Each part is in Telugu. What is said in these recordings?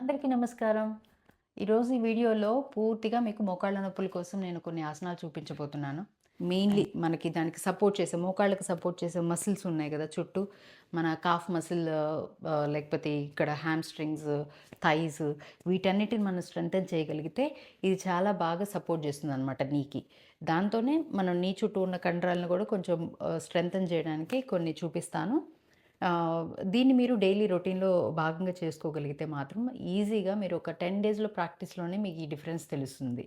అందరికీ నమస్కారం. ఈరోజు ఈ వీడియోలో పూర్తిగా మీకు మోకాళ్ళ నొప్పుల కోసం నేను కొన్ని ఆసనాలు చూపించబోతున్నాను. మెయిన్లీ మనకి దానికి సపోర్ట్ చేసే మోకాళ్ళకి సపోర్ట్ చేసే మసిల్స్ ఉన్నాయి కదా చుట్టూ. మన కాఫ్ మసిల్ లేకపోతే ఇక్కడ హ్యామ్ స్ట్రింగ్స్ థైస్ వీటన్నిటిని మనం స్ట్రెంగ్తన్ చేయగలిగితే ఇది చాలా బాగా సపోర్ట్ చేస్తుంది అనమాట నీకి. దాంతోనే మనం నీ చుట్టూ ఉన్న కండరాలను కూడా కొంచెం స్ట్రెంగ్తన్ చేయడానికి కొన్ని చూపిస్తాను. దీన్ని మీరు డైలీ రొటీన్లో భాగంగా చేసుకోగలిగితే మాత్రం ఈజీగా మీరు ఒక టెన్ డేస్లో ప్రాక్టీస్లోనే మీకు ఈ డిఫరెన్స్ తెలుస్తుంది.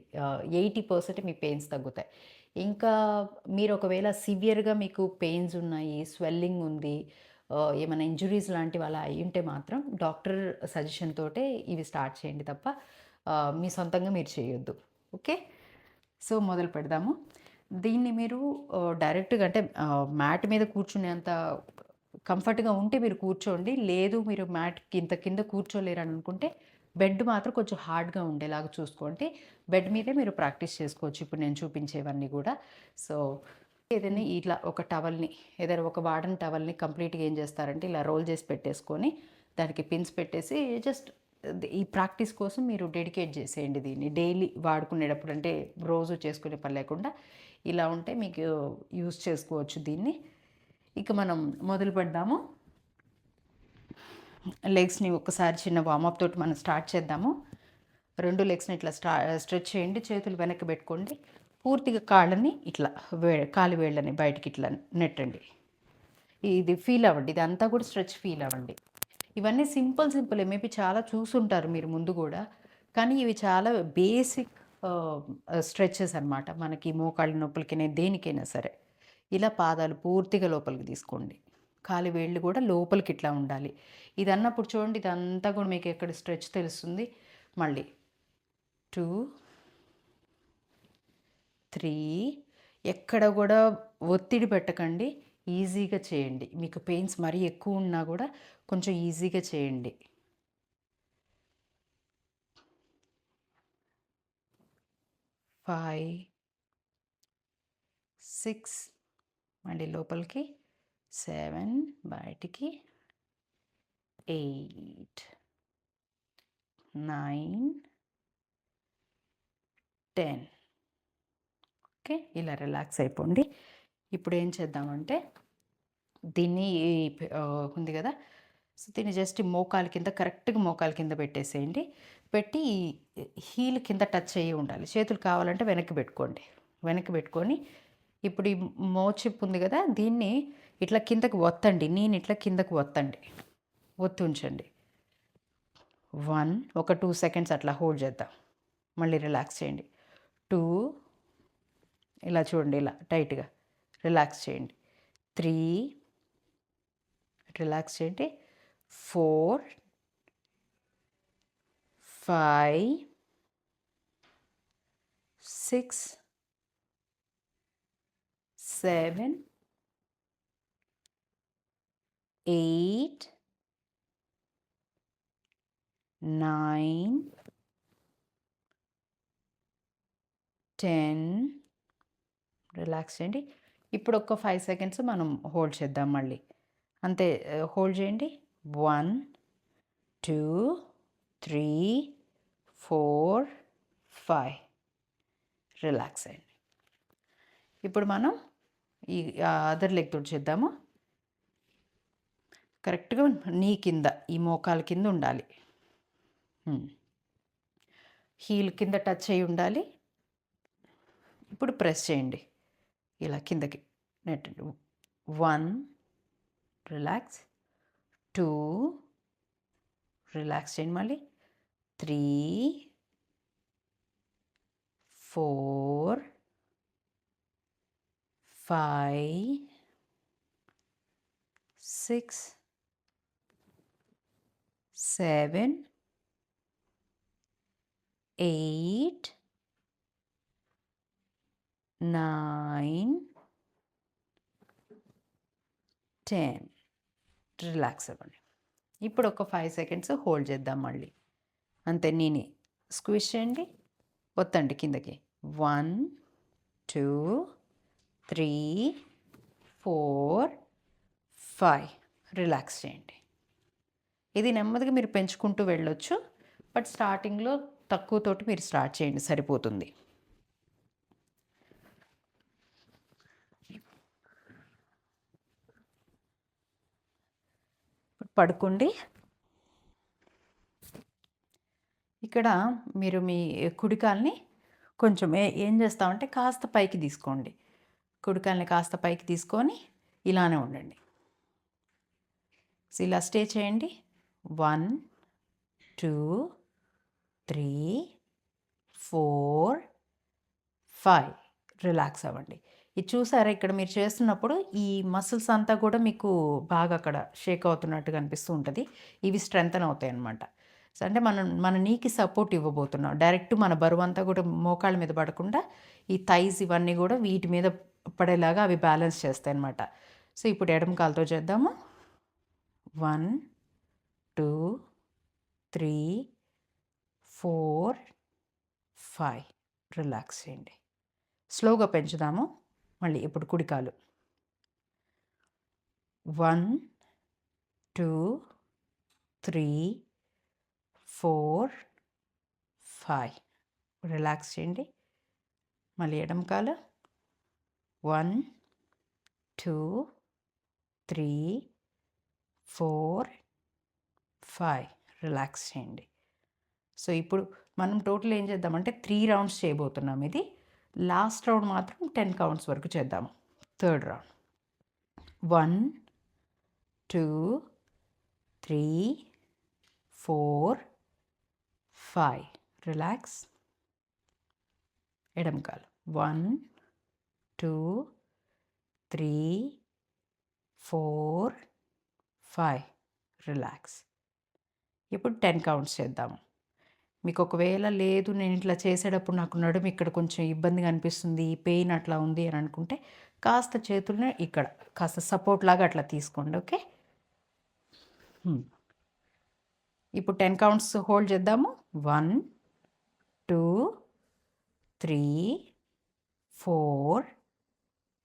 ఎయిటీ పర్సెంట్ మీ పెయిన్స్ తగ్గుతాయి. ఇంకా మీరు ఒకవేళ సివియర్గా మీకు పెయిన్స్ ఉన్నాయి స్వెల్లింగ్ ఉంది ఏమైనా ఇంజురీస్ లాంటివి అలా అయి ఉంటే మాత్రం డాక్టర్ సజెషన్ తోటే ఇవి స్టార్ట్ చేయండి తప్ప మీ సొంతంగా మీరు చేయొద్దు. ఓకే? సో మొదలు పెడదాము. దీన్ని మీరు డైరెక్ట్గా అంటే మ్యాట్ మీద కూర్చునేంత కంఫర్ట్గా ఉంటే మీరు కూర్చోండి. లేదు మీరు మ్యాట్ ఇంత కింద కూర్చోలేరని అనుకుంటే బెడ్ మాత్రం కొంచెం హార్డ్గా ఉండేలాగా చూసుకోండి. బెడ్ మీదే మీరు ప్రాక్టీస్ చేసుకోవచ్చు. ఇప్పుడు నేను చూపించేవన్నీ కూడా. సో ఏదైనా ఇట్లా ఒక టవల్ని ఏదైనా ఒక వాడని టవల్ని కంప్లీట్గా ఏం చేస్తారంటే ఇలా రోల్ చేసి పెట్టేసుకొని దానికి పిన్స్ పెట్టేసి జస్ట్ ఈ ప్రాక్టీస్ కోసం మీరు డెడికేట్ చేసేయండి దీన్ని. డైలీ వాడుకునేటప్పుడు అంటే రోజు చేసుకునే పని లేకుండా ఇలా ఉంటే మీకు యూస్ చేసుకోవచ్చు దీన్ని. ఇక మనం మొదలు పెడదాము. లెగ్స్ని ఒకసారి చిన్న వామప్ తోటి మనం స్టార్ట్ చేద్దాము. రెండు లెగ్స్ని ఇట్లా స్టా స్ట్రెచ్ చేయండి చేతులు వెనక్కి పెట్టుకోండి. పూర్తిగా కాళ్ళని ఇట్లా వే కాలి వేళ్ళని బయటికి ఇట్లా నెట్టండి. ఇది ఫీల్ అవ్వండి ఇది అంతా కూడా స్ట్రెచ్ ఫీల్ అవ్వండి. ఇవన్నీ సింపుల్ సింపుల్ మేబీ చాలా చూసుంటారు మీరు ముందు కూడా. కానీ ఇవి చాలా బేసిక్ స్ట్రెచెస్ అనమాట మనకి మోకాళ్ళ నొప్పులకైనా దేనికైనా సరే. ఇలా పాదాలు పూర్తిగా లోపలికి తీసుకోండి. కాలి వేళ్ళు కూడా లోపలికి ఇట్లా ఉండాలి. ఇది అన్నప్పుడు చూడండి ఇదంతా కూడా మీకు ఎక్కడ స్ట్రెచ్ తెలుస్తుంది? మళ్ళీ టూ త్రీ ఎక్కడ కూడా ఒత్తిడి పెట్టకండి. ఈజీగా చేయండి. మీకు పెయిన్స్ మరీ ఎక్కువ ఉన్నా కూడా కొంచెం ఈజీగా చేయండి. ఫైవ్ సిక్స్ మళ్ళీ లోపలికి. సెవెన్ బయటికి. ఎయిట్. నైన్. టెన్. ఓకే ఇలా రిలాక్స్ అయిపోండి. ఇప్పుడు ఏం చేద్దామంటే దీన్ని ఉంది కదా? సో దీన్ని జస్ట్ మోకాలు కింద కరెక్ట్గా మోకాలు కింద పెట్టేసేయండి. పెట్టి హీల్ కింద టచ్ అయ్యి ఉండాలి. చేతులు కావాలంటే వెనక్కి పెట్టుకోండి. వెనక్కి పెట్టుకొని ఇప్పుడు ఈ మోచిప్ ఉంది కదా దీన్ని ఇట్లా కిందకి ఒత్తండి నేను ఇట్లా కిందకి ఒత్తండి ఒత్తి ఉంచండి వన్ ఒక టూ సెకండ్స్ అట్లా హోల్డ్ చేద్దాం. మళ్ళీ రిలాక్స్ చేయండి. టూ ఇలా చూడండి ఇలా టైట్గా రిలాక్స్ చేయండి. త్రీ రిలాక్స్ చేయండి. Four five six seven eight nine ten relax చేయండి. ఇప్పుడు ఒక ఫైవ్ సెకండ్స్ మనం హోల్డ్ చేద్దాం మళ్ళీ. అంతే హోల్డ్ చేయండి. One two three four five relax అయ్యండి ఇప్పుడు మనం ఈ అదర్ లెగ్ తోటి చేద్దాము. కరెక్ట్గా నీ కింద ఈ మోకాల కింద ఉండాలి. Hmm. హీల్ కింద టచ్ అయి ఉండాలి. ఇప్పుడు ప్రెస్ చేయండి. ఇలా కిందకి. నెట్టండి వన్ రిలాక్స్ టూ రిలాక్స్ చేయండి మళ్ళీ. Three four five six seven eight nine ten relax అవ్వండి. ఇప్పుడు ఒక ఫైవ్ సెకండ్స్ హోల్డ్ చేద్దాం మళ్ళీ. అంతే నేనే. స్క్విష్ చేయండి. ఒత్తండి కిందకి. One two three four five. Relax చేయండి. ఇది నెమ్మదిగా మీరు పెంచుకుంటూ వెళ్ళొచ్చు. బట్ స్టార్టింగ్లో తక్కువతోటి మీరు స్టార్ట్ చేయండి. సరిపోతుంది. పడుకోండి. ఇక్కడ మీరు మీ కుడికాల్ని కొంచెం ఏం చేస్తామంటే కాస్త పైకి తీసుకోండి. కుడికల్ని కాస్త పైకి తీసుకొని ఇలానే ఉండండి. సో ఇలా స్టే చేయండి. One two three four five. Relax అవ్వండి. ఇది చూసారా? ఇక్కడ మీరు చేస్తున్నప్పుడు ఈ మసిల్స్ అంతా కూడా మీకు బాగా అక్కడ షేక్ అవుతున్నట్టుగా అనిపిస్తూ ఉంటుంది. ఇవి స్ట్రెంగ్తన్ అవుతాయి అన్నమాట సో అంటే మనం మన నీకి సపోర్ట్ ఇవ్వబోతున్నాం. డైరెక్ట్ మన బరువు అంతా కూడా మోకాళ్ళ మీద పడకుండా ఈ థైజ్ ఇవన్నీ కూడా వీటి మీద పడేలాగా అవి బ్యాలెన్స్ చేస్తాయి అనమాట సో ఇప్పుడు ఎడమ కాలుతో చేద్దాము. One two three four five. Relax చేయండి. స్లోగా పెంచుదాము. మళ్ళీ ఇప్పుడు కుడికాలు. One two three four five. Relax చేయండి. మళ్ళీ ఎడమ కాలు. One two three four five. Relax చేయండి. సో ఇప్పుడు మనం టోటల్ ఏం చేద్దామంటే త్రీ రౌండ్స్ చేయబోతున్నాం ఇది. లాస్ట్ రౌండ్ మాత్రం టెన్ కౌంట్స్ వరకు చేద్దాము third round. One two three four five. Relax ఎడమకాలు. One two three four five. Relax. ఇప్పుడు టెన్ కౌంట్స్ చేద్దాము మీకు ఒకవేళ లేదు నేను ఇట్లా చేసేటప్పుడు నాకు నడుము ఇక్కడ కొంచెం ఇబ్బందిగా అనిపిస్తుంది పెయిన్ అట్లా ఉంది అని అనుకుంటే కాస్త చేతుల్ని ఇక్కడ కాస్త సపోర్ట్ లాగా అట్లా తీసుకోండి ఓకే? ఇప్పుడు టెన్ కౌంట్స్ హోల్డ్ చేద్దాము. One two three four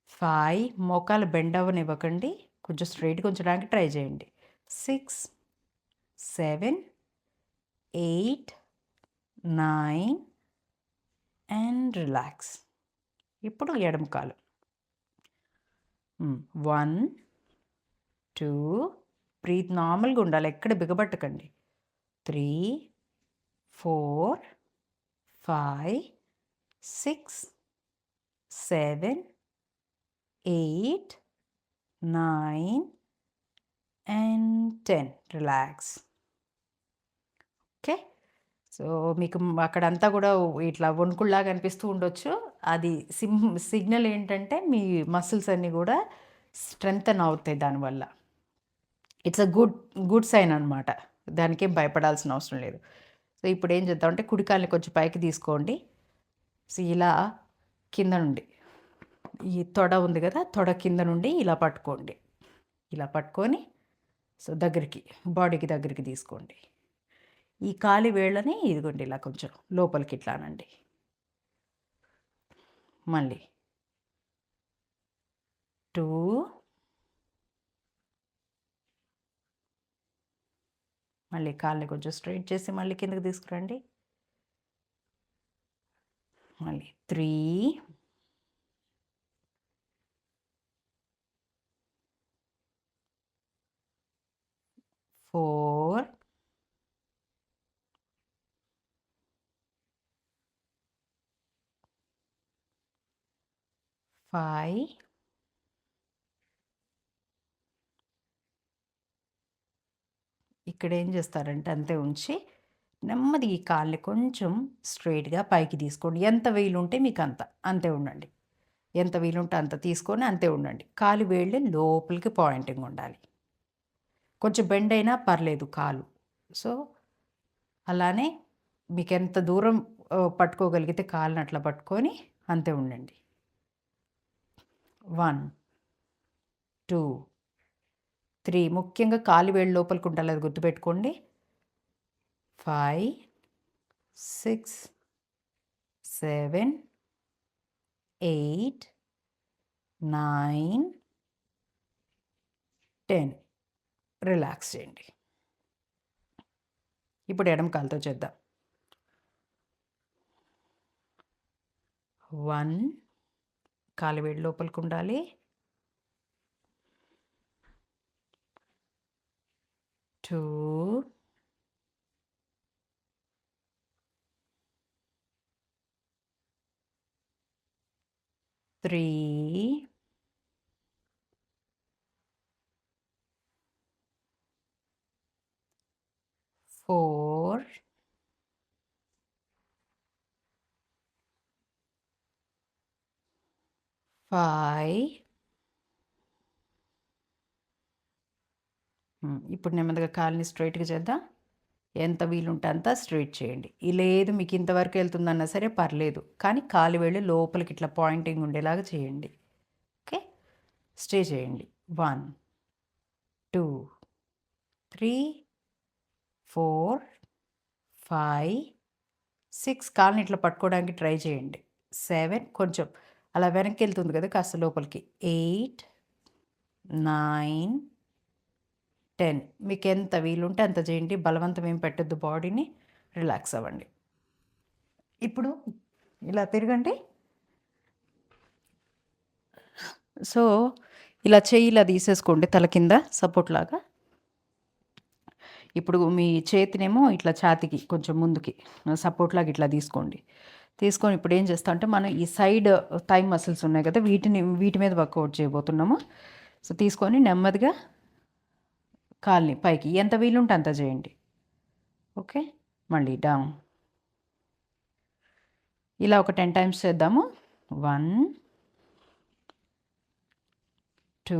five మోకాలు బెండ్ అవ్వనివ్వకండి. కొంచెం స్ట్రైట్గా ఉంచడానికి ట్రై చేయండి. Six seven eight nine and relax. ఇప్పుడు ఎడమ కాలు. వన్ టూ బ్రీత్ నార్మల్గా ఉండాలి. ఎక్కడ బిగబట్టకండి. Three four five six seven eight nine and ten relax okay so మీకు అక్కడంతా కూడా ఇట్లా వణుకుల్లాగా అనిపిస్తూ ఉండొచ్చు. అది సిమ్ సిగ్నల్ ఏంటంటే మీ మసిల్స్ అన్నీ కూడా స్ట్రెంగ్తన్ అవుతాయి దానివల్ల. It's a good good sign అనమాట దానికేం భయపడాల్సిన అవసరం లేదు. సో ఇప్పుడు ఏం చేద్దామంటే కుడికాలని కొంచెం పైకి తీసుకోండి. సో ఇలా కింద నుండి. ఈ తొడ ఉంది కదా తొడ కింద నుండి ఇలా పట్టుకోండి. ఇలా పట్టుకొని సో దగ్గరికి బాడీకి దగ్గరికి తీసుకోండి. ఈ కాలి వేళ్ళని ఇదిగోండి ఇలా కొంచెం లోపలికి ఇట్లానండి. మళ్ళీ. టూ. మళ్ళీ కాళ్ళని కొంచెం స్ట్రైట్ చేసి మళ్ళీ కిందకి తీసుకురండి. మళ్ళీ త్రీ. ఫోర్ ఫైవ్ ఇక్కడ ఏం చేస్తారంటే అంతే ఉంచి నెమ్మది ఈ కాళ్ళని కొంచెం స్ట్రైట్గా పైకి తీసుకోండి. ఎంత వీలుంటే మీకు అంత అంతే ఉండండి. ఎంత వీలుంటే అంత తీసుకొని అంతే ఉండండి. కాలు వేళ్ళి లోపలికి పాయింటింగ్ ఉండాలి. కొంచెం బెండ్ అయినా పర్లేదు కాలు. సో అలానే మీకు ఎంత దూరం పట్టుకోగలిగితే కాళ్ళని అట్లా పట్టుకొని అంతే ఉండండి. వన్ టూ త్రీ ముఖ్యంగా కాలు వేళ్ళ లోపలికి ఉండాలి అది గుర్తుపెట్టుకోండి. Five six seven eight nine ten. Relax చేయండి. ఇప్పుడు ఎడమ కాలుతో చేద్దాం. వన్ కాలు వేడి లోపలికి ఉండాలి. Two three four, five. Hmm, ఇప్పుడు నెమ్మదిగా కాలుని స్ట్రెయిట్‌గా చేద్దాం. ఎంత వీలుంటే అంత స్ట్రైట్ చేయండి. లేదు మీకు ఇంతవరకు వెళ్తుందన్నా సరే పర్లేదు. కానీ కాలు వెళ్ళి లోపలికి ఇట్లా పాయింటింగ్ ఉండేలాగా చేయండి. ఓకే. స్టే చేయండి. 1, 2, 3, ఫోర్ ఫైవ్ సిక్స్ కాళ్ళని ఇట్లా పట్టుకోవడానికి ట్రై చేయండి. సెవెన్ కొంచెం అలా వెనక్కి వెళ్తుంది కదా! కాస్త లోపలికి. 8, 9, 10 మీకు ఎంత వీలుంటే అంత చేయండి. బలవంతం ఏం పెట్టొద్దు బాడీని. రిలాక్స్ అవ్వండి. ఇప్పుడు ఇలా తిరగండి. సో, ఇలా చేయి ఇలా తీసేసుకోండి తల కింద సపోర్ట్ లాగా. ఇప్పుడు మీ చేతినేమో ఇట్లా ఛాతీకి కొంచెం ముందుకి సపోర్ట్ లాగా ఇట్లా తీసుకోండి. తీసుకొని ఇప్పుడు ఏం చేస్తాం అంటే మనం ఈ సైడ్ థై మసిల్స్ ఉన్నాయి కదా! వీటిని వీటి మీద వర్కౌట్ చేయబోతున్నాము. సో, తీసుకొని నెమ్మదిగా కాల్ని పైకి ఎంత వీలుంటే అంత చేయండి. ఓకే. మళ్ళీ డౌన్. ఇలా ఒక 10 టైమ్స్ చేద్దాము. 1 2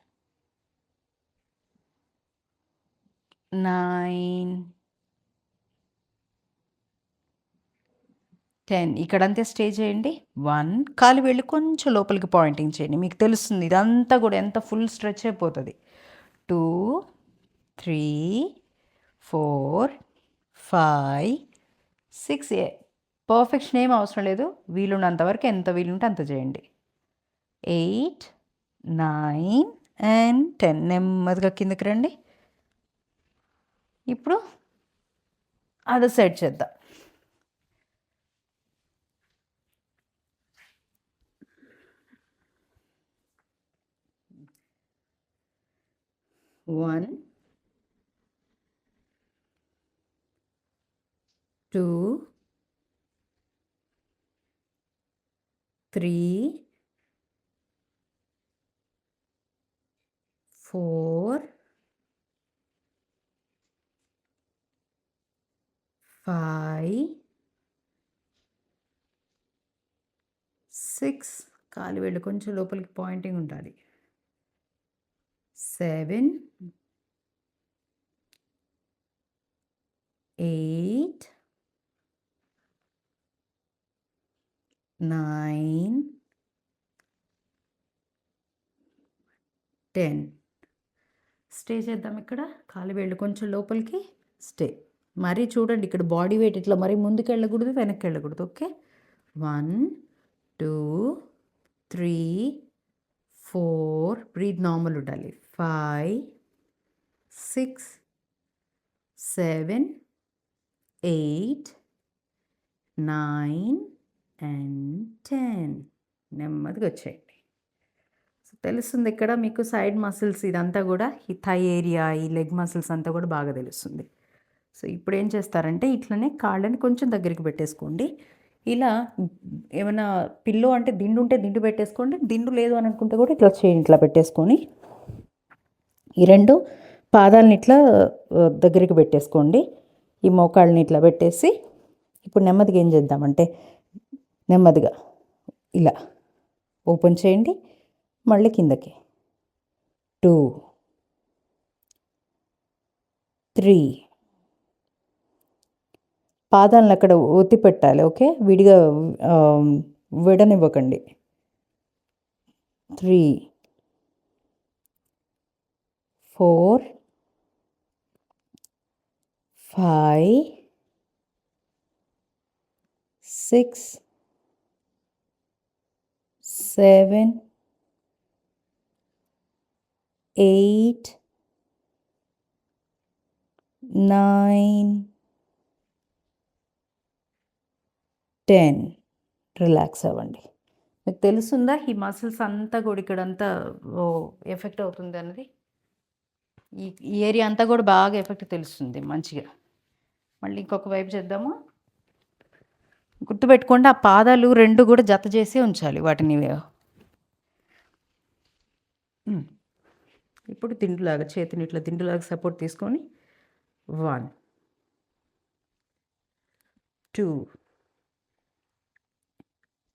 9 10 ఇక్కడంతే స్టే చేయండి. వన్ కాలు వెళ్ళి కొంచెం లోపలికి పాయింటింగ్ చేయండి. మీకు తెలుస్తుంది ఇదంతా కూడా ఎంత ఫుల్ స్ట్రెచ్ అయిపోతుంది two three four five six ఏ పర్ఫెక్షన్ ఏం అవసరం లేదు. వీలున్నంతవరకు ఎంత వీలుంటే అంత చేయండి. 8 9 అండ్ 10 నెమ్మదిగా కిందకి రండి. ఇప్పుడు అదర్ సైడ్ చేద్దాం one two three four five six కాలు వెళ్ళి కొంచెం లోపలికి పాయింటింగ్ ఉండాలి. 7 8 9 10 స్టే చేద్దాం ఇక్కడ. కాలు వేళ్ళు కొంచెం లోపలికి స్టే. మరీ చూడండి ఇక్కడ బాడీ వెయిట్ ఇట్లా మరీ ముందుకెళ్ళకూడదు, వెనక్కెళ్ళకూడదు. ఓకే. 1 2 3 4 బ్రీత్ నార్మల్ ఉండాలి. 5 6 7 8 9 అండ్ 10 నెమ్మదిగా వచ్చేయండి. సో, తెలుస్తుంది ఇక్కడ మీకు సైడ్ మసిల్స్ ఇదంతా కూడా ఈ థై ఏరియా, ఈ లెగ్ మసిల్స్ అంతా కూడా బాగా తెలుస్తుంది. సో, ఇప్పుడు ఏం చేస్తారంటే ఇట్లనే కాళ్ళని కొంచెం దగ్గరికి పెట్టేసుకోండి. ఇలా ఏమైనా పిల్లో అంటే దిండు ఉంటే దిండు పెట్టేసుకోండి. దిండు లేదు అని అనుకుంటే కూడా ఇట్లా చేయండి. ఇట్లా పెట్టేసుకొని ఈ రెండు పాదాలని ఇట్లా దగ్గరికి పెట్టేసుకోండి. ఈ మోకాళ్ళని ఇట్లా పెట్టేసి ఇప్పుడు నెమ్మదిగా ఏం చేద్దామంటే నెమ్మదిగా ఇలా ఓపెన్ చేయండి. మళ్ళీ కిందకి. 2 3 పాదాలను అక్కడ ఒత్తి పెట్టాలి ఓకే? విడిగా విడనివ్వకండి. Three four five six seven eight nine ten. Relax అవ్వండి. మీకు తెలుస్తుందా ఈ మసిల్స్ అంతా కూడా ఇక్కడంతా ఎఫెక్ట్ అవుతుంది అనేది ఈ ఏరియా అంతా కూడా బాగా ఎఫెక్ట్ తెలుస్తుంది మంచిగా. మళ్ళీ ఇంకొక వైపు చేద్దాము? గుర్తుపెట్టుకోండి ఆ పాదాలు రెండు కూడా జత చేసి ఉంచాలి వాటిని. ఇప్పుడు దిండులాగా చేతిని ఇట్లా దిండులాగా సపోర్ట్ తీసుకొని one two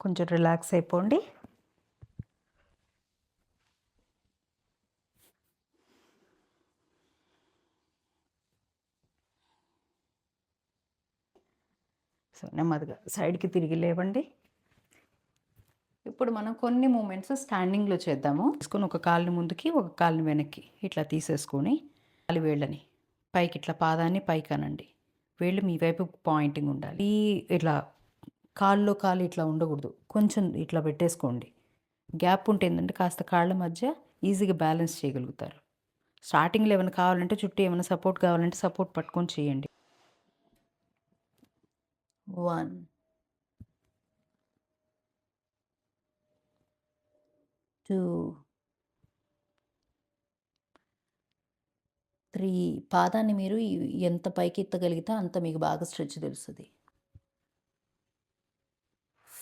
కొంచెం రిలాక్స్ అయిపోండి. సో నెమ్మదిగా సైడ్కి తిరిగి లేవండి. ఇప్పుడు మనం కొన్ని మూమెంట్స్ స్టాండింగ్లో చేద్దాము. తీసుకొని ఒక కాలుని ముందుకి ఒక కాలుని వెనక్కి ఇట్లా తీసేసుకొని కాలి వేళ్ళని పైకి ఇట్లా పాదాన్ని పైకి అనండి వేళ్ళు మీ వైపు పాయింటింగ్ ఉండాలి. ఈ ఇట్లా కాళ్ళు కాలు ఇట్లా ఉండకూడదు. కొంచెం ఇట్లా పెట్టేసుకోండి. గ్యాప్ ఉంటే ఏంటంటే కాస్త కాళ్ళ మధ్య ఈజీగా బ్యాలెన్స్ చేయగలుగుతారు. స్టార్టింగ్లో ఏమైనా కావాలంటే చుట్టూ ఏమైనా సపోర్ట్ కావాలంటే సపోర్ట్ పట్టుకొని చేయండి. వన్. టూ. త్రీ. పాదాన్ని మీరు ఎంత పైకి ఎత్తగలిగితే అంత మీకు బాగా స్ట్రెచ్ తెలుస్తుంది.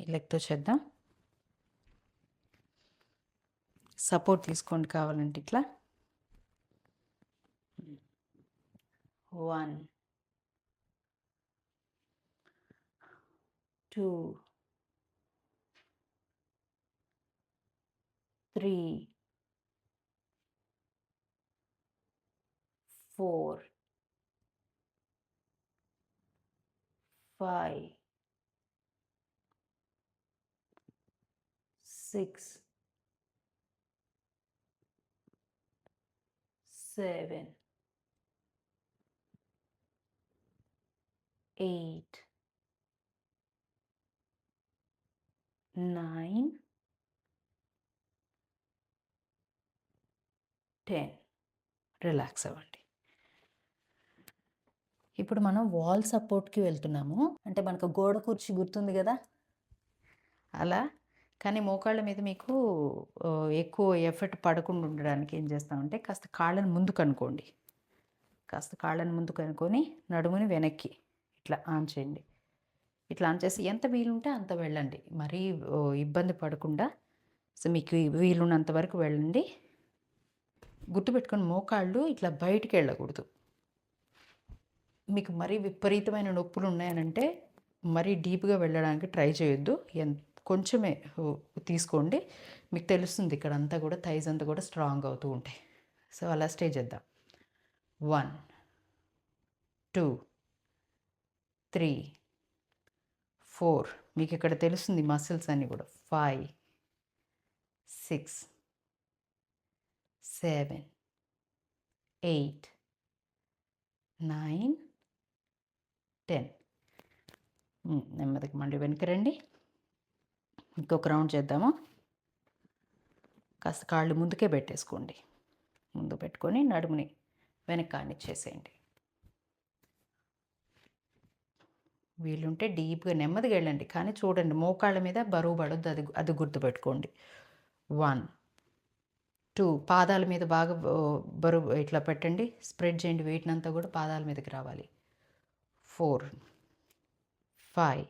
ఈ లెగ్తో చేద్దాం. సపోర్ట్ తీసుకోండి కావాలంటే ఇట్లా. One two three four five six seven eight nine ten relax అవ్వండి. ఇప్పుడు మనం వాల్ సపోర్ట్కి వెళ్తున్నాము. అంటే మనకు గోడ కుర్చీ గుర్తుంది కదా? అలా కానీ మోకాళ్ళ మీద మీకు ఎక్కువ ఎఫర్ట్ పడకుండా ఉండడానికి ఏం చేస్తామంటే కాస్త కాళ్ళని ముందు కనుకోండి కాస్త కాళ్ళని ముందు కనుకొని నడుముని వెనక్కి ఇట్లా ఆన్ చేయండి. ఇట్లా ఆన్ చేసి ఎంత వీలుంటే అంత వెళ్ళండి. మరీ ఓ, ఇబ్బంది పడకుండా సో మీకు వీలున్నంత వరకు వెళ్ళండి. గుర్తుపెట్టుకొని మోకాళ్ళు ఇట్లా బయటికి వెళ్ళకూడదు. మీకు మరీ విపరీతమైన నొప్పులు ఉన్నాయనంటే మరీ డీప్గా వెళ్ళడానికి ట్రై చేయొద్దు. ఎంత కొంచెమే తీసుకోండి. మీకు తెలుస్తుంది ఇక్కడ అంతా కూడా థైజ్ అంతా కూడా స్ట్రాంగ్ అవుతూ ఉంటాయి. సో అలా స్టే చేద్దాం. వన్ టూ త్రీ ఫోర్ మీకు ఇక్కడ తెలుస్తుంది మసిల్స్ అన్నీ కూడా. Five six seven eight nine ten నెమ్మదిగా మళ్ళీ వెనక్కి రండి. ఇంకొక రౌండ్ చేద్దాము. కాస్త కాళ్ళు ముందుకే పెట్టేసుకోండి. ముందు పెట్టుకొని నడుముని వెనక్కి కానిచ్చేసేయండి. వీలుంటే డీప్గా నెమ్మదిగా వెళ్ళండి. కానీ చూడండి మోకాళ్ళ మీద బరువు పడొద్దు. అది అది గుర్తుపెట్టుకోండి. వన్ టూ పాదాల మీద బాగా బరువు ఇట్లా పెట్టండి. స్ప్రెడ్ చేయండి. వెయిట్నంతా కూడా పాదాల మీదకి రావాలి. Four five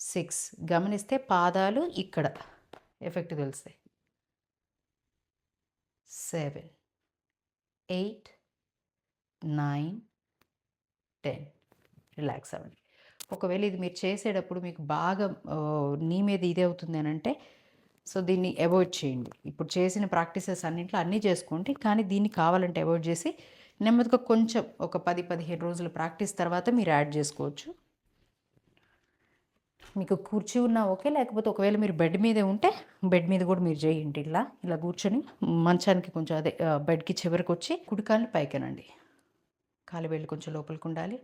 six. గమనిస్తే పాదాలు ఇక్కడ. ఎఫెక్ట్ తెలుస్తాయి. Seven eight nine ten relax అవ్వండి ఒకవేళ ఇది మీరు చేసేటప్పుడు మీకు బాగా నీ మీద ఇదే అవుతుంది అని అంటే సో దీన్ని అవాయిడ్ చేయండి. ఇప్పుడు చేసిన ప్రాక్టీసెస్ అన్నింటిలో అన్నీ చేసుకోండి కానీ దీన్ని కావాలంటే అవాయిడ్ చేసి నెమ్మదిగా కొంచెం ఒక పది పదిహేను రోజుల ప్రాక్టీస్ తర్వాత మీరు యాడ్ చేసుకోవచ్చు. మీకు కూర్చి ఉన్నా ఓకే లేకపోతే ఒకవేళ మీరు బెడ్ మీదే ఉంటే బెడ్ మీద కూడా మీరు చేయండి ఇలా. ఇలా కూర్చొని మంచానికి కొంచెం అదే బెడ్కి చివరికి వచ్చి కుడికాన్ని పైకనండి. కాలు వేళ్ళు కొంచెం లోపలికి ఉండాలి.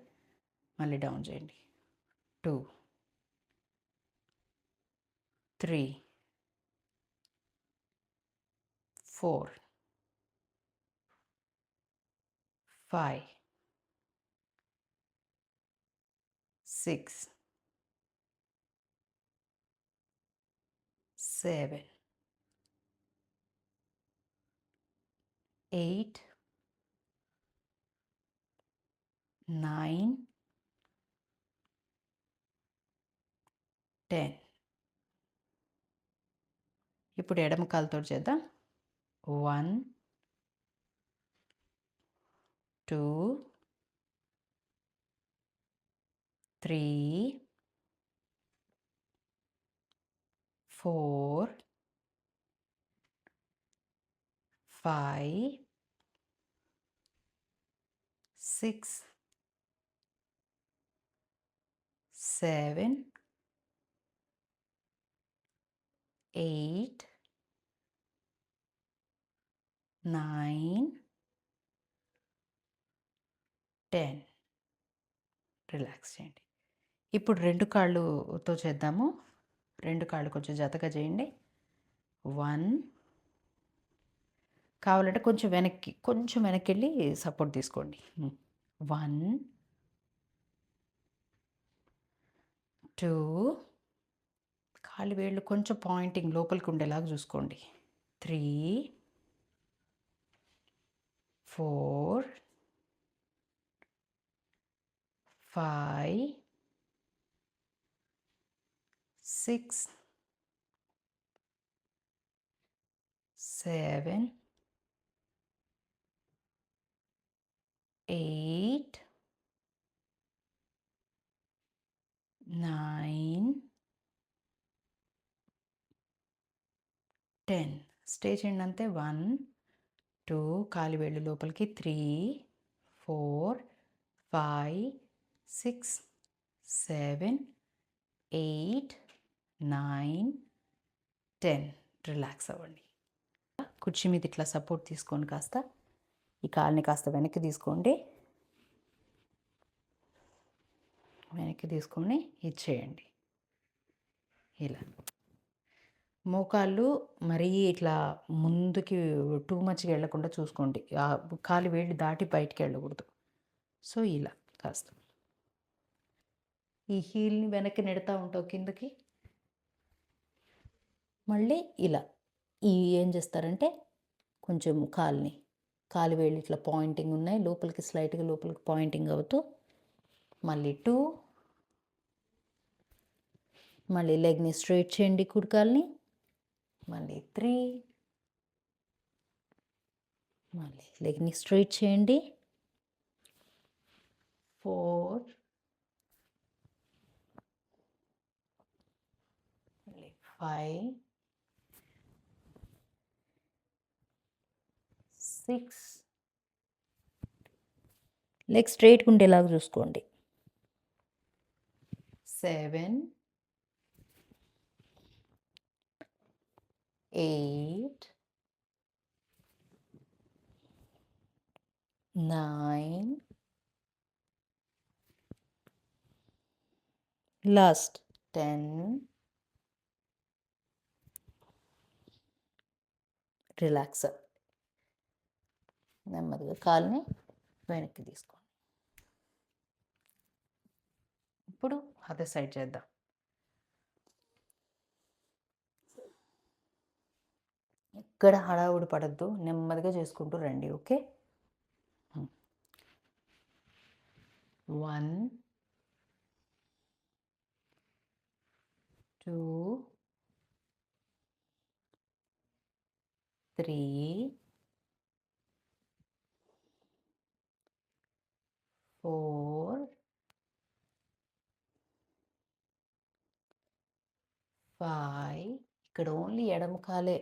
మళ్ళీ డౌన్ చేయండి. Two three four five six seven eight nine ten ఇప్పుడు ఎడమ కాలుతో చేద్దాం. One two three four five six seven eight nine ten relax చేయండి. ఇప్పుడు రెండు కాళ్ళుతో చేద్దాము. రెండు కాళ్ళు కొంచెం జతగా చేయండి. వన్. కావాలంటే కొంచెం వెనక్కి కొంచెం వెనక్కి వెళ్ళి సపోర్ట్ తీసుకోండి. వన్. టూ. కాలు వేళ్ళు కొంచెం పాయింటింగ్ లోపలికి ఉండేలాగా చూసుకోండి. Three. Four. Five. Six seven eight nine ten stay చేయండి అంతే. వన్ టూ కాలి వేళ్ళు లోపలికి three four five six seven eight nine ten. Relax అవ్వండి. కుర్చీ మీద ఇట్లా సపోర్ట్ తీసుకొని కాస్త. ఈ కాల్ని కాస్త వెనక్కి తీసుకోండి. వెనక్కి తీసుకొని ఇచ్చేయండి ఇలా. మోకాళ్ళు మరీ ఇట్లా ముందుకి టూ మచ్కి వెళ్ళకుండా చూసుకోండి. ఆ కాలు వేళ్ళు దాటి బయటికి వెళ్ళకూడదు. సో ఇలా కాస్త. ఈ హీల్ని వెనక్కి నెడతా ఉంటావు కిందకి. మళ్ళీ ఇలా. ఈ ఏం చేస్తారంటే కొంచెం కాల్ని కాలు వేళ్ళు ఇట్లా పాయింటింగ్ ఉన్నాయి. లోపలికి స్లైట్గా లోపలికి పాయింటింగ్ అవుతూ మళ్ళీ టూ మళ్ళీ లెగ్ని స్ట్రైట్ చేయండి కుడికాల్ని. మళ్ళీ త్రీ మళ్ళీ లెగ్ని స్ట్రైట్ చేయండి. ఫోర్ మళ్ళీ ఫైవ్ సిక్స్ లెగ్ స్ట్రైట్గా ఉండేలాగా చూసుకోండి seven eight nine last ten relax నెమ్మదిగా కాలుని వెనక్కి తీసుకోండి. ఇప్పుడు అదే సైడ్ చేద్దాం. ఎక్కడ హడావుడి పడద్దు నెమ్మదిగా చేసుకుంటూ రండి okay? One two three four five ఇక్కడ ఓన్లీ ఎడమ కాలే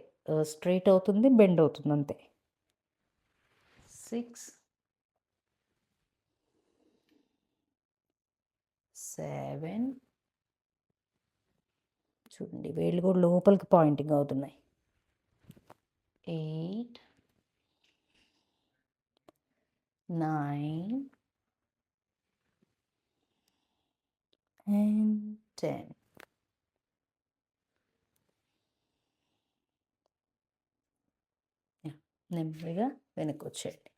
స్ట్రైట్ అవుతుంది బెండ్ అవుతుంది అంతే. సిక్స్ సెవెన్ చూడండి వేళ్ళు కూడా లోపలికి పాయింటింగ్ అవుతున్నాయి. Eight nine and 10. నెమ్మదిగా వెనక్కి వచ్చేయండి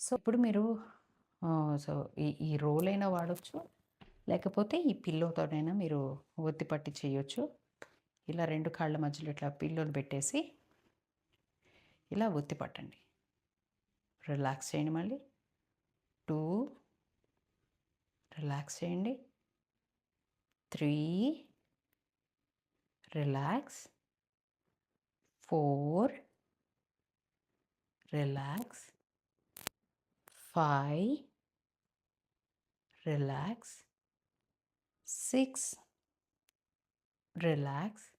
సో ఇప్పుడు మీరు సో ఈ ఈ రోల్ అయినా వాడచ్చు లేకపోతే ఈ పిల్లోతోనైనా మీరు ఒత్తి పట్టి చేయొచ్చు. ఇలా రెండు కాళ్ళ మధ్యలో ఇట్లా పిల్లోని పెట్టేసి ఇలా ఒత్తి పట్టండి. రిలాక్స్ చేయండి మళ్ళీ. టూ రిలాక్స్ చేయండి. Three relax. Four relax. Five relax. Six relax.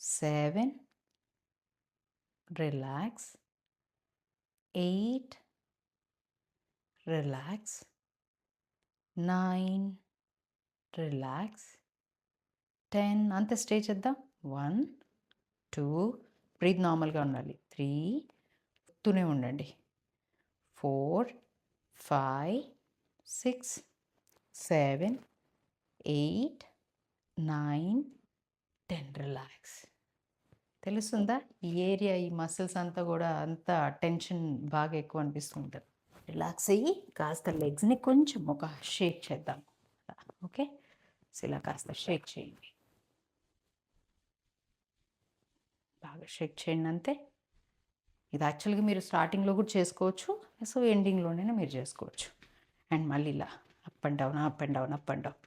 Seven relax. Eight relax nine relax ten అంతే స్టే చేద్దాం. వన్ టూ బ్రీత్ నార్మల్గా ఉండాలి. త్రీ తూనే ఉండండి. Four five six seven eight nine ten relax తెలుస్తుందా? ఈ ఏరియా ఈ మసిల్స్ అంతా కూడా అంత టెన్షన్ బాగా ఎక్కువ అనిపిస్తుంటుంది రిలాక్స్ అయ్యి కాస్త లెగ్స్ని కొంచెం ఒక షేక్ చేద్దాం. ఓకే? సో ఇలా కాస్త షేక్ చేయండి. బాగా షేక్ చేయండి అంతే. ఇది యాక్చువల్గా మీరు స్టార్టింగ్లో కూడా చేసుకోవచ్చు సో ఎండింగ్లోనే మీరు చేసుకోవచ్చు. అండ్ మళ్ళీ ఇలా up and down up and down up and down.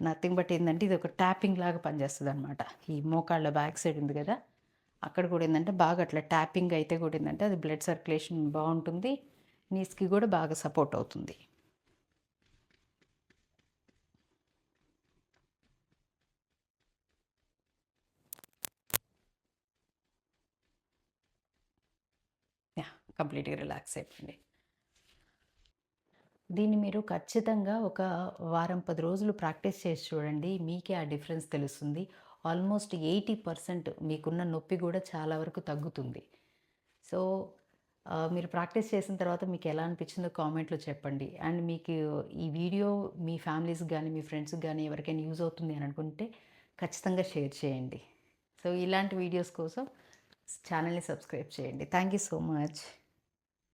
Nothing but ఏంటంటే ఇది ఒక ట్యాపింగ్ లాగా పనిచేస్తుంది అనమాట ఈ మోకాళ్ళ బ్యాక్ సైడ్ ఉంది కదా అక్కడ కూడా ఏంటంటే బాగా అట్లా ట్యాపింగ్ అయితే కూడా ఏంటంటే అది బ్లడ్ సర్క్యులేషన్ బాగుంటుంది. నీస్కి కూడా బాగా సపోర్ట్ అవుతుంది. కంప్లీట్గా రిలాక్స్ అయిపోయింది దీన్ని మీరు ఖచ్చితంగా ఒక వారం పది రోజులు ప్రాక్టీస్ చేసి చూడండి మీకే ఆ డిఫరెన్స్ తెలుస్తుంది. ఆల్మోస్ట్ ఎయిటీ పర్సెంట్ మీకున్న నొప్పి కూడా చాలా వరకు తగ్గుతుంది. సో మీరు ప్రాక్టీస్ చేసిన తర్వాత మీకు ఎలా అనిపించిందో కామెంట్లో చెప్పండి. అండ్ మీకు ఈ వీడియో మీ ఫ్యామిలీస్కి కానీ మీ ఫ్రెండ్స్కి కానీ ఎవరికైనా యూజ్ అవుతుంది అని అనుకుంటే ఖచ్చితంగా షేర్ చేయండి. సో ఇలాంటి వీడియోస్ కోసం ఛానల్ని సబ్స్క్రైబ్ చేయండి. Thank you so much.